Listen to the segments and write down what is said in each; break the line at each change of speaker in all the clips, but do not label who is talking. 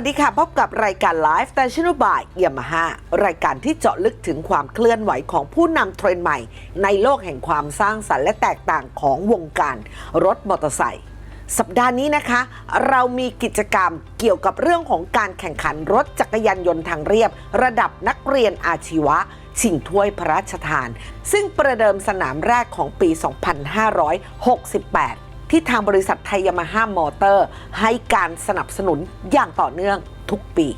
วัสดีค่ะพบกับรายการ Live s t a t i o n by Yamaha รายการที่เจาะลึกถึงความเคลื่อนไหวของผู้นำเทรนด์ใหม่ ในโลกแห่งความสร้างสรรค์และแตกต่างของวงการรถมอเตอร์ไซค์สัปดาห์นี้นะคะ เรามีกิจกรรมเกี่ยวกับเรื่องของการแข่งขันรถจักรยานยนต์ทางเรียบ ระดับนักเรียนอาชีวะ ชิงถ้วยพระราชทาน ซึ่งประเดิมสนามแรกของปี 2568 ที่ทางบริษัทไทยยามาฮ่ามอเตอร์ ให้การสนับสนุนอย่างต่อเนื่องทุกปี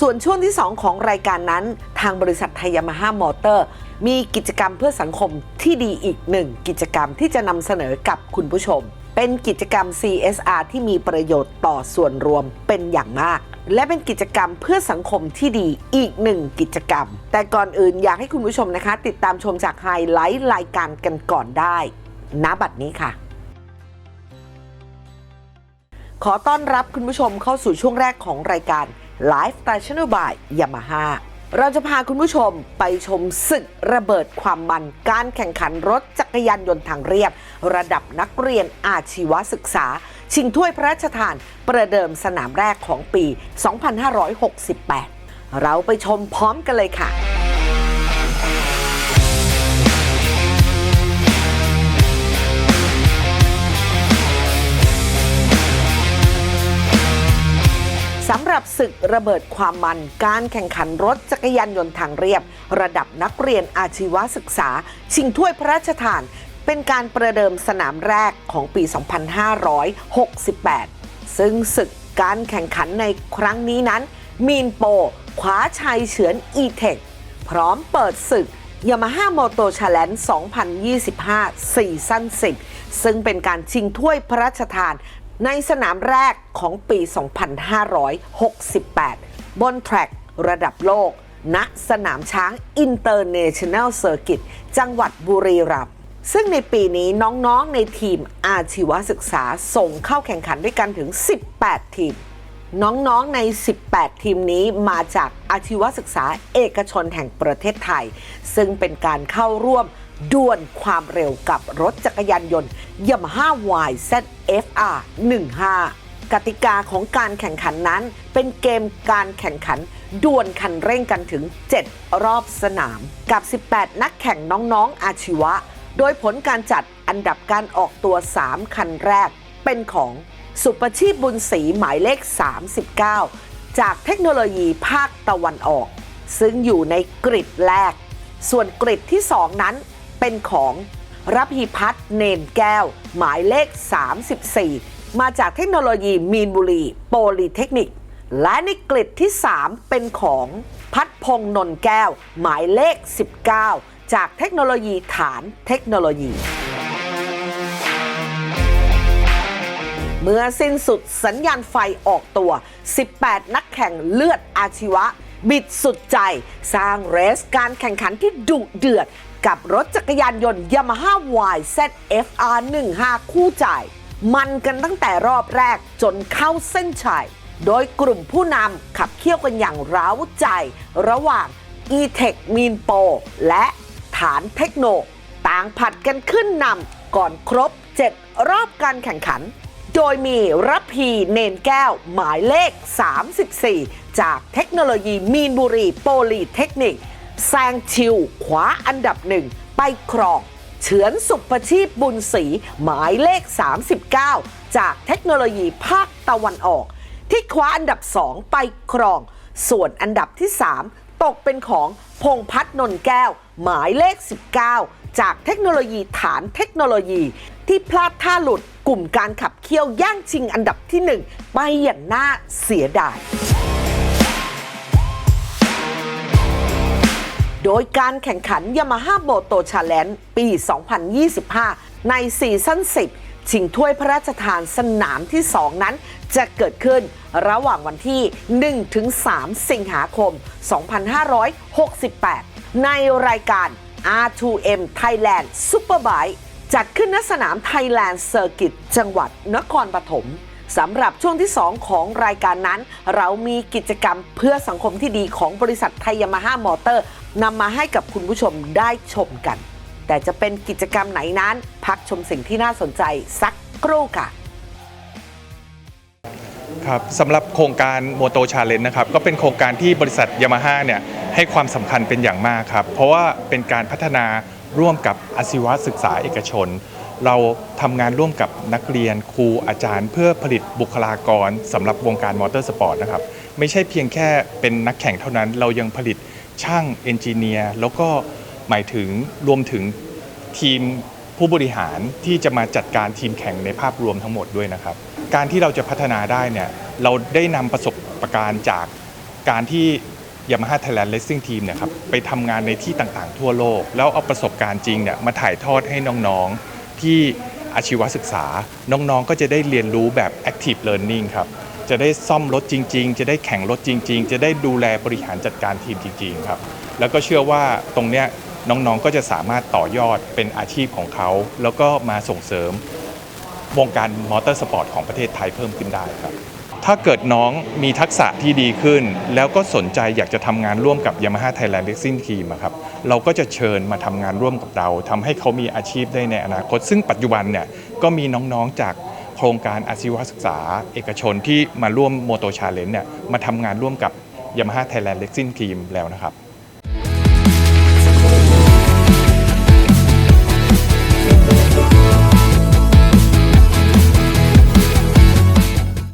ส่วนช่วงที่ 2 ของรายการนั้น ทางบริษัทไทยยามาฮ่ามอเตอร์ มีกิจกรรมเพื่อสังคมที่ดีอีกหนึ่งกิจกรรมที่จะนำเสนอกับคุณผู้ชม เป็นกิจกรรม CSR ที่มีประโยชน์ต่อส่วนรวมเป็นอย่างมากและเป็นกิจกรรมเพื่อสังคมที่ดีอีกหนึ่งกิจกรรม แต่ก่อนอื่นอยากให้คุณผู้ชมนะคะ ติดตามชมจากไฮไลท์รายการกันก่อนได้ณบัดนี้ค่ะ ขอต้อนรับคุณผู้ชมเข้าสู่ช่วงแรกของรายการ Live s t a t i o n by Yamaha เราจะพาคุณผู้ชมไปชมศึกระเบิดความมันการแข่งขันรถจักรยานยนต์ทางเรียบ ระดับนักเรียนอาชีวศึกษา ชิงถ้วยพระราชทานประเดิมสนามแรกของปี 2568 เราไปชมพร้อมกันเลยค่ะ สำหรับศึกระเบิดความมัน การแข่งขันรถจักรยานยนต์ทางเรียบ ระดับนักเรียนอาชีวศึกษา ชิงถ้วยพระราชทาน เป็นการประเดิมสนามแรกของปี 2568 ซึ่งศึกการแข่งขันในครั้งนี้นั้น มีนโปคว้าชัยเฉือน e-tech พร้อมเปิดศึก Yamaha Moto Challenge 2025ซีซั่น10 ซึ่งเป็นการชิงถ้วยพระราชทาน ในสนามแรกของปี 2568 บนแทร็กระดับโลก ณ สนามช้าง International Circuit จังหวัดบุรีรัมย์ซึ่งในปีนี้น้องๆในทีมอาชีวศึกษาส่งเข้าแข่งขันด้วยกันถึง 18 ทีม น้องๆใน 18 ทีมนี้มาจากอาชีวศึกษาเอกชนแห่งประเทศไทย ซึ่งเป็นการเข้าร่วม ดวลความเร็วกับรถจักรยานยนต์ Yamaha YZF-R 15 กติกาของการแข่งขันนั้น เป็นเกมการแข่งขันดวลคันเร่งกันถึง 7 รอบสนามกับ 18 นักแข่งน้องๆอาชีวะ โดยผลการจัดอันดับการออกตัว 3 คันแรก เป็นของสุประชีพบุญศรีหมายเลข 39 จากเทคโนโลยีภาคตะวันออก ซึ่งอยู่ในกริดแรก ส่วนกริดที่ 2 นั้น เป็นของรับพีพัฒน์เนนแก้ว หมายเลข 34 มาจากเทคโนโลยีมีนบุรี โปลีเทคนิค และในกริดที่ 3 เป็นของพัดพงนนแก้ว หมายเลข 19 จากเทคโนโลยีฐานเทคโนโลยี เมื่อสิ้นสุดสัญญาณไฟออกตัว 18 นักแข่งเลือดอาชีวะ บิดสุดใจ สร้างเรสการแข่งขันที่ดุเดือด กับรถจักรยานยนต์ Yamaha YZF-R 15คู่ใจ มันกันตั้งแต่รอบแรกจนเข้าเส้นชัย โดยกลุ่มผู้นำขับเคี่ยวกันอย่างร้าวใจ ระหว่าง e-tech m e a n p o และฐานเทคโน ต่างผัดกันขึ้นนำก่อนครบ 7 รอบการแข่งขัน โดยมีรพีเนนแก้วหมายเลข 34 จากเทคโนโลยีมีนบุรีโปลีเทคนิค แซงชิวขวาอันดับหนึ่งไปครองเฉือนสุปชีพบุญศรีหมายเลข 39 จากเทคโนโลยีภาคตะวันออก ที่คว้าอันดับ 2 ไปครอง ส่วนอันดับที่ 3 ตกเป็นของพงพัฒน์นนแก้ว หมายเลข 19 จากเทคโนโลยีฐานเทคโนโลยี ที่พลาดท่าหลุดกลุ่มการขับเคี่ยวย่างชิงอันดับที่ 1 ไปอย่างน่าเสียดาย โดยการแข่งขัน Yamaha Moto Challenge ปี 2025 ในซีซั่น 10 ชิงถ้วยพระราชทานสนามที่ 2 นั้น จะเกิดขึ้นระหว่างวันที่ 1-3 สิงหาคม 2568 ในรายการ R2M Thailand Superbike จัดขึ้นณสนาม Thailand Circuit จังหวัดนครปฐมสำหรับช่วงที่ 2 ของรายการนั้น เรามีกิจกรรมเพื่อสังคมที่ดีของบริษัทไทยยามาฮ่ามอเตอร์ นำมาให้กับคุณผู้ชมได้ชมกัน แต่จะเป็นกิจกรรมไหนนั้น พักชมสิ่งที่น่าสนใจสักครู่ค่ะ
ครับสำหรับโครงการโมโตชาเลนนะครับก็เป็นโครงการที่บริษัทยามาฮ่าเนี่ยให้ความสำคัญเป็นอย่างมากครับ เพราะว่าเป็นการพัฒนาร่วมกับอาชีวศึกษาเอกชน เราทำงานร่วมกับนักเรียนครูอาจารย์ เพื่อผลิตบุคลากรสำหรับวงการมอเตอร์สปอร์ตนะครับไม่ใช่เพียงแค่เป็นนักแข่งเท่านั้น เรายังผลิต ช่างเอนจิเนียร์แล้วก็หมายถึงรวมถึงทีมผู้บริหารที่จะมาจัดการทีมแข่งในภาพรวมทั้งหมดด้วยนะครับ การที่เราจะพัฒนาได้เนี่ยเราได้นำประสบการณ์จากการที่ Yamaha Thailand Racing Team เนี่ยครับไปทำงานในที่ต่างๆ ทั่วโลก แล้วเอาประสบการณ์จริงเนี่ยมาถ่ายทอดให้น้องๆที่อาชีวศึกษา น้องๆก็จะได้เรียนรู้แบบ active learning ครับ จะได้ซ่อมรถจริง ๆ จะได้แข่งรถจริง ๆ จะได้ดูแลบริหารจัดการทีมจริง ๆ ครับ แล้วก็เชื่อว่าตรงเนี้ยน้องๆก็จะสามารถต่อยอดเป็นอาชีพของเขา แล้วก็มาส่งเสริมวงการมอเตอร์สปอร์ตของประเทศไทยเพิ่มขึ้นได้ครับ ถ้าเกิดน้องมีทักษะที่ดีขึ้น แล้วก็สนใจอยากจะทำงานร่วมกับ Yamaha Thailand Racing Team อะครับ เราก็จะเชิญมาทำงานร่วมกับเราทำให้เขามีอาชีพได้ในอนาคต ซึ่งปัจจุบันเนี่ยก็มีน้องๆจาก โครงการอาชีวศึกษา เอกชนที่มาร่วมโมโตชาเลนจ์เนี่ยมาทำงานร่วมกับยามาฮ่าไทยแลนด์เล็กซินครีมแล้วนะครับ